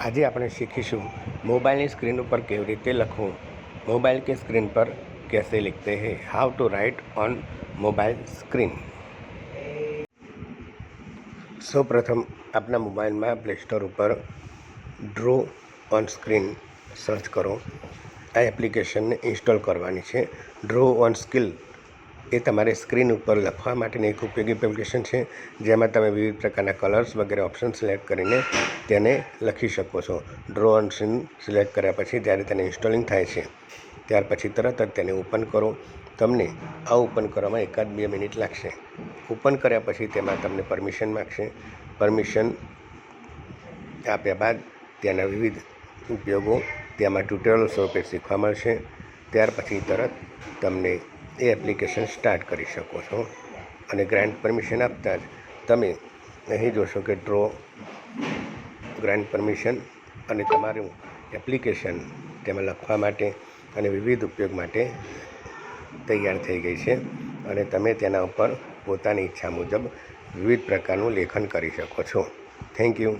આજે આપણે શીખીશું મોબાઈલની સ્ક્રીન ઉપર કેવી રીતે લખવું. મોબાઈલ કે સ્ક્રીન પર કેસે લિખતે હે? How to write on mobile screen સૌપ્રથમ આપના મોબાઈલમાં પ્લે સ્ટોર ઉપર ડ્રો ઓન સ્ક્રીન સર્ચ કરો. આ એપ્લિકેશનને ઇન્સ્ટોલ કરવાની છે. ડ્રો ઓન સ્કિલ એ તમારે સ્ક્રીન ઉપર લખવા માટેની એક ઉપયોગી એપ્લિકેશન છે, જેમાં તમે વિવિધ પ્રકારના કલર્સ વગેરે ઓપ્શન સિલેક્ટ કરીને તેને લખી શકો છો. ડ્રો ઓન સીન સિલેક્ટ કર્યા પછી જ્યારે તેને ઇન્સ્ટોલિંગ થાય છે, ત્યાર પછી તરત જ તેને ઓપન કરો. તમને આ ઓપન કરવામાં એકાદ બે મિનિટ લાગશે. ઓપન કર્યા પછી તેમાં તમને પરમિશન માગશે. પરમિશન આપ્યા બાદ ત્યાંના વિવિધ ઉપયોગો, તેમાં ટ્યુટોરિયલ સ્વરૂપે શીખવા મળશે. ત્યાર પછી તરત તમને એ એપ્લિકેશન સ્ટાર્ટ કરી શકો છો અને ગ્રાન્ટ પરમિશન આપતા જ તમે અહીં જોશો કે ડ્રો ગ્રાન્ટ પરમિશન અને તમારું એપ્લિકેશન તેમાં લખવા માટે અને વિવિધ ઉપયોગ માટે તૈયાર થઈ ગઈ છે અને તમે તેના ઉપર પોતાની ઈચ્છા મુજબ વિવિધ પ્રકારનું લેખન કરી શકો છો. Thank you